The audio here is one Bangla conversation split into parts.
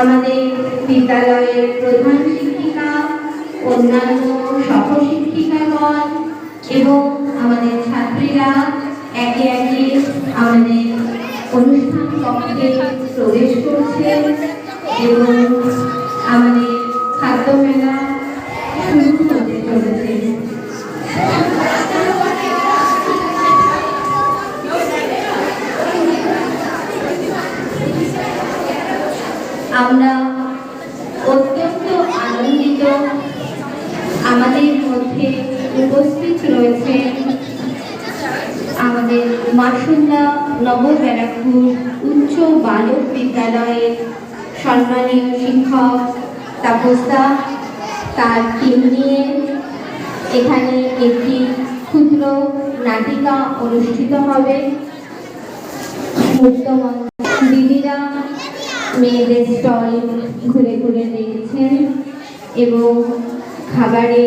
আমাদের বিদ্যালয়ের প্রধান শিক্ষিকা, অন্যান্য সহশিক্ষিকাগণ এবং আমাদের ছাত্রীরা একে একে আমাদের অনুষ্ঠান কক্ষে প্রবেশ করছে এবং আমাদের খাদ্য মেলা শুরু হতে চলেছে। আমরা অত্যন্ত আনন্দিত আমাদের মধ্যে উপস্থিত রয়েছে আমাদের মাসুন্দা নব ব্যারাকপুর উচ্চ বালক বিদ্যালয়ের সম্মানীয় শিক্ষক তাপসদা, তার টিম নিয়ে এখানে একটি ক্ষুদ্র নাটিকা অনুষ্ঠিত হবে। মুক্তমঞ্চ দিদিরা মেয়েদের স্টল ঘুরে ঘুরে দেখছেন এবং খাবারে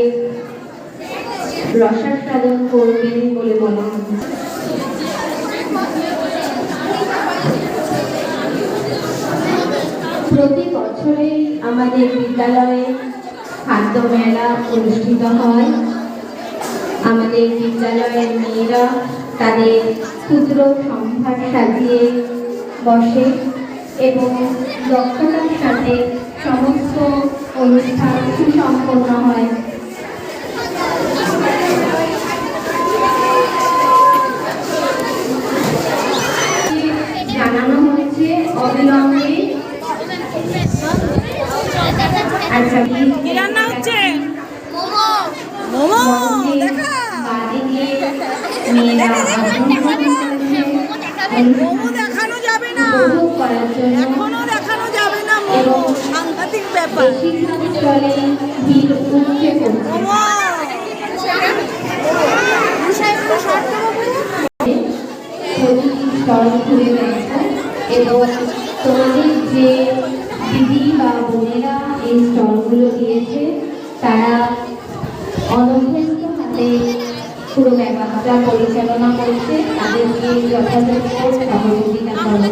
রসাস্বাদন করবেন বলে বলা হচ্ছে। প্রতি বছরেই আমাদের বিদ্যালয়ে খাদ্য মেলা অনুষ্ঠিত হয়। আমাদের বিদ্যালয়ের মেয়েরা তাদের ক্ষুদ্র সম্ভার সাজিয়ে বসে। এবং দক্ষতার সাথে সমস্ত অনুষ্ঠান সুসম্পন্ন হয়। জানানো হয়েছে অবিলম্বে। আচ্ছা রান্না হচ্ছে? মোমো। দেখা। মোমো দেখানো যাবে না। করার জন্য এখনও দেখানো যাবে না মোমো। সাংঘাতিক ব্যাপার। বেশিরভাগ স্টলে ভিড় উপচে পড়ছে মোমো প্রতিটি স্টল ঘুরে দেখো এবং তোমাদের যে দিদি বা বোনেরা এই স্টলগুলো দিয়েছে তারা অনভ্যস্ত হাতে পুরো ব্যাপারটা পরিচালনা করছে তাদেরকে যথাযথ সহযোগিতা করবে